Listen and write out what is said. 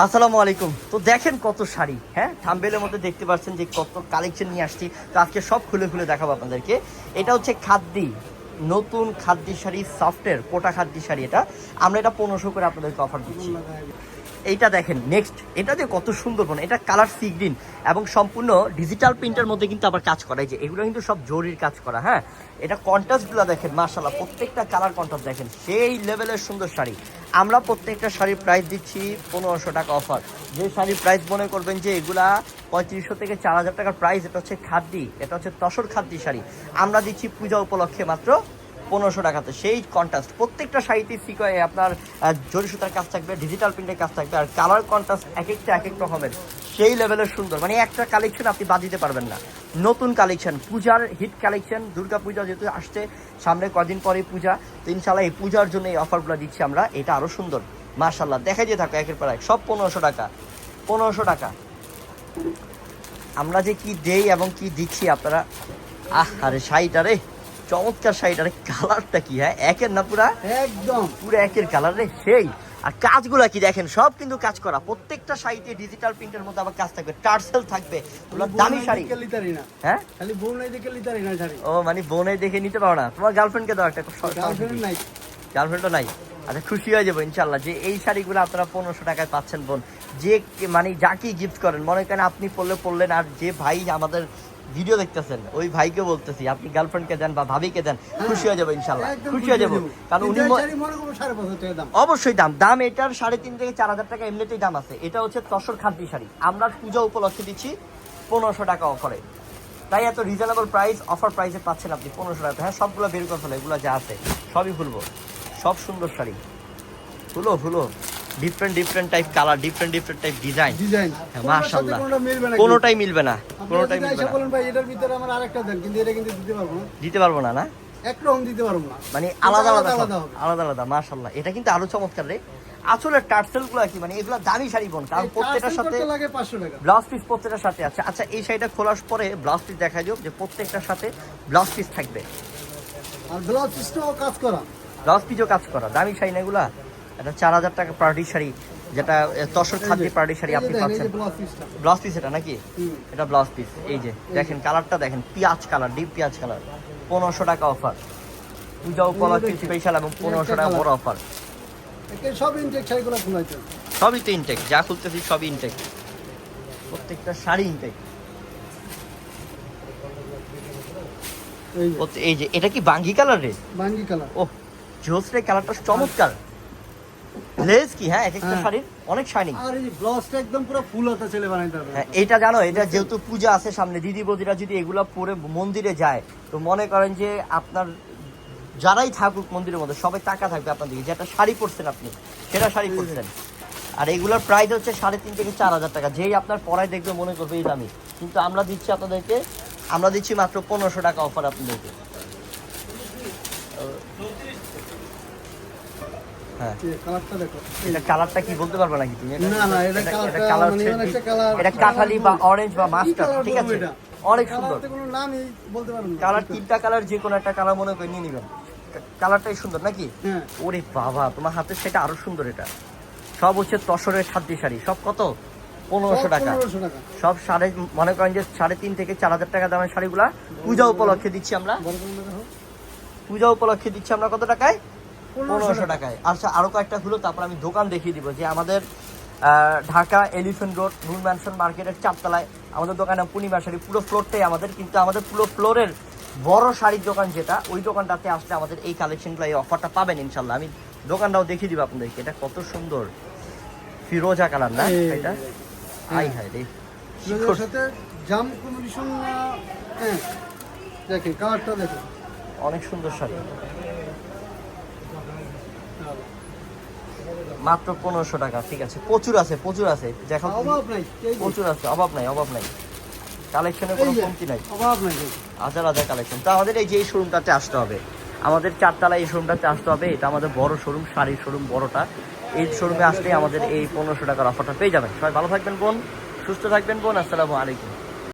আসসালামু আলাইকুম। তো দেখেন কত শাড়ি হ্যাঁ? থাম্বেলের মধ্যে দেখতে পাচ্ছেন যে কত কালেকশন নিয়ে আসছি। তো আজকে সব খুলে খুলে দেখাবো আপনাদেরকে। এটা হচ্ছে খাদ্যি নতুন খাদ্যি শাড়ি সফটের কোটা খাদ্যি শাড়ি এটা। আমরা এটা পনেরোশো করে আপনাদেরকে অফার দিচ্ছি। এইটা দেখেন নেক্সট এটা যে কত সুন্দর বোন এটা কালার সি গ্রিন এবং সম্পূর্ণ ডিজিটাল প্রিন্টের মধ্যে কিন্তু আবার কাজ করা। যে, এগুলো কিন্তু সব জরির কাজ করা হ্যাঁ? এটা কন্ট্রাস্টগুলো দেখেন মার্শাল্লাহ প্রত্যেকটা কালার কন্ট্রাস্ট দেখেন, সেই লেভেলের সুন্দর শাড়ি। আমরা প্রত্যেকটা শাড়ির প্রাইস দিচ্ছি পনেরোশো টাকা অফার যে শাড়ির প্রাইস মনে করবেন যে এগুলা পঁয়ত্রিশশো থেকে চার হাজার টাকার প্রাইস এটা হচ্ছে খাদ্যি, এটা হচ্ছে তসর খাদ্যি শাড়ি। আমরা দিচ্ছি পূজা উপলক্ষে মাত্র পনেরোশো টাকাতে। সেই কন্ট্রাস্ট প্রত্যেকটা শাড়িতে সিকয়ে আপনার জরি সুতার কাজ থাকবে ডিজিটাল প্রিন্টের কাজ থাকবে, আর কালার কন্ট্রাস্ট এক একটা এক এক রকমের। সেই লেভেলের সুন্দর। মানে একটা কালেকশন আপনি বাদ দিতে পারবেন না। নতুন কালেকশন পূজার হিট কালেকশন দুর্গা পূজা যেহেতু আসছে সামনে কদিন পরে পূজা তো ইনশাল্লাহ এই পূজার জন্য এই অফারগুলো দিচ্ছি আমরা। এটা আরও সুন্দর। মার্শাল্লাহ দেখা দিয়ে থাকো একের পর এক। সব পনেরোশো টাকা। পনেরোশো টাকা। আমরা যে কি দেই এবং কি দিচ্ছি আপনারা? আহ আরে শাড়িটা রে। চমৎকার শাড়িটার কালারটা কি হ্যাঁ? একের না পুরা? একদম। পুরো একের কালার রে। সেই। আর কাজগুলো কি দেখেন সব কিন্তু কাজ করা। প্রত্যেকটা শাড়িতে ডিজিটাল প্রিন্টের মধ্যে আবার কাজ থাকবে। টার্সেল থাকবে। ওগুলো দামি শাড়ি। হ্যাঁ? খালি বউ নাই দেখে লিতারি না শাড়ি। ও মানে বোনে দেখে নিতে পারো না। তোমার গার্লফ্রেন্ডকে দাও একটা গার্লফ্রেন্ড নাই। গার্লফ্রেন্ডও নাই। আচ্ছা খুশি হয়ে যাব ইনশাল্লাহ যে এই শাড়িগুলো আপনারা পনেরোশো টাকায় পাচ্ছেন বোন যে মানে যাকে গিফট করেন মনে করেন আপনি পড়লে পড়লেন আর যে ভাই আমাদের ভিডিও দেখতেছেন ওই ভাইকে বলতেছি আপনি গার্লফ্রেন্ডকে দেন বা ভাবিকে দেন খুশি হয়ে যাব ইনশাল্লাহ খুশি হয়ে যাব। কারণ উনি অবশ্যই দাম। দাম এটার সাড়ে তিন থেকে চার হাজার টাকা এমনিতেই দাম আছে। এটা হচ্ছে তসর খাদ্যি শাড়ি। আমরা পূজা উপলক্ষে দিচ্ছি পনেরোশো টাকা অফারে। তাই এত রিজনেবল প্রাইস অফার প্রাইসে পাচ্ছেন আপনি পনেরোশো টাকা। হ্যাঁ সবগুলো বের করে ফেলো এগুলো যা আছে সবই খুলবো। সব সুন্দর শাড়ি। খুলো খুলো। Different different type colour different different type design design মাশাআল্লাহ। কোনোটাই মিলবে না কোনোটাই মিলবে না। বলেন ভাই এটার ভিতরে আমার আরেকটা দেন কিন্তু এটা কিন্তু দিতে পারব না। দিতে পারব না না? একরকম দিতে পারব না। মানে আলাদা আলাদা আলাদা আলাদা মাশাল্লাহ এটা কিন্তু আরও চমৎকার রে। আসলে টার্সেলগুলো কি মানে এগুলো দামি শাড়ি বোন কারণ প্রত্যেকটার সাথে ব্লাউজ পিস প্রত্যেকটার সাথে আছে। আচ্ছা এই শাড়িটা খোলার পরে ব্লাউজ পিস দেখা যাবে যে প্রত্যেকটার সাথে ব্লাউজ পিস থাকবে। আর ব্লাউজ পিসটাও কাজ করা। ব্লাউজ পিসও কাজ করা দামি শাড়ি না এগুলা? এটা চার হাজার টাকা পার্টি শাড়ি যেটা তসর খাদ্য পার্টি শাড়ি আপনি পাচ্ছেন। ব্লাউজ পিস এটা নাকি? এটা ব্লাউজ পিস এই যে দেখেন কালারটা দেখেন পেঁয়াজ কালার ডিপ পেঁয়াজ কালার। পনেরোশো টাকা অফার পূজা উপলক্ষে স্পেশাল এবং পনেরোশো টাকা বড় অফার সব ইনটেক শাড়িগুলো সবই তো ইনটেক যা খুলতেছি সবই ইনটেক প্রত্যেকটা শাড়ি ইনটেক এই যে, এটা কি বাঙ্গি কালার রে? বাঙ্গি কালার। ও জোস রে কালারটা চমৎকার। লেস কি হ্যাঁ এক একটা হ্যাঁ। শাড়ির অনেক শাইনিং আর এই ব্লাউজটা একদম পুরো ফুল হাতা ছেলে বানাইতে হবে হ্যাঁ এটা জানো এটা যেহেতু পূজা আছে সামনে দিদি বদিরা যদি এগুলা পরে মন্দিরে যায় তো মনে করেন যে আপনার যারাই থাকুক মন্দিরের মধ্যে সবাই টাকা থাকবে আপনার দিকে যেটা শাড়ি পরছেন আপনি সেটা শাড়ি পরছেন। আর এগুলোর প্রাইস হচ্ছে সাড়ে তিন থেকে চার হাজার টাকা যেই আপনার পরায় দেখবে মনে করবে এই দামি। কিন্তু আমরা দিচ্ছি আপনাদেরকে আমরা দিচ্ছি মাত্র পনেরোশো টাকা অফার আপনাদেরকে। হ্যাঁ। কালারটা দেখো। এটা কালারটা কি বলতে পারবে নাকি তুমি? না, না, এটা এটা- কালারটা কালার মানে হচ্ছে একটা কালার- এটা কাঠালি বা অরেঞ্জ বা মাস্টার ঠিক আছে? অনেক সুন্দর। কোনো নামই বলতে পারব কালার তিনটা কালার যে কোনো একটা কালার মনে করে নিয়ে নিবেন। কালারটাই সুন্দর নাকি? হ্যাঁ। ওরে বাবা তোমার হাতের সেটা আরও সুন্দর এটা। সব হচ্ছে তসরের খাদ্য শাড়ি। সব কত? পনেরোশো টাকা। সব সাড়ে মনে করেন যে সাড়ে তিন থেকে চার হাজার টাকা দামের শাড়িগুলা পূজা উপলক্ষে দিচ্ছি আমরা। পূজা উপলক্ষে দিচ্ছি আমরা কত টাকায়? পনেরোশো টাকায়। আচ্ছা আরও কয়েকটা হলো তারপর আমি দোকান দেখিয়ে দিব যে আমাদের Dhaka Elephant Road Noon Mansion মার্কেটের চারতলায় আমাদের দোকানে পূর্ণিমা শাড়ি পুরো ফ্লোরটাই আমাদের কিন্তু আমাদের পুরো ফ্লোরের বড় শাড়ির দোকান যেটা ওই দোকানটাতে আসলে আমাদের এই কালেকশনগুলো এই অফারটা পাবেন ইনশাল্লাহ। আমি দোকানটাও দেখিয়ে দিব আপনাদেরকে এটা কত সুন্দর ফিরোজা কালার না এটা? হাই হাই রে জাম কম্বিনেশন হ্যাঁ দেখেন কালারটা দেখেন। অনেক সুন্দর শাড়ি। মাত্র পনেরোশো টাকা ঠিক আছে। প্রচুর আছে প্রচুর আছে। দেখো প্রচুর আছে অভাব নাই অভাব নাই। কালেকশনের কোনো কমতি নাই। অভাব নাই হাজার হাজার কালেকশন তো আমাদের এই যে এই শোরুমটাতে আসতে হবে আমাদের চারতলায় এই শোরুমটাতে আসতে হবে এটা আমাদের বড় শোরুম শাড়ির শোরুম বড়টা। এই শোরুমে আসলে আমাদের এই পনেরোশো টাকার অফারটা পেয়ে যাবেন। সবাই ভালো থাকবেন বোন। সুস্থ থাকবেন বোন। আসসালামু আলাইকুম।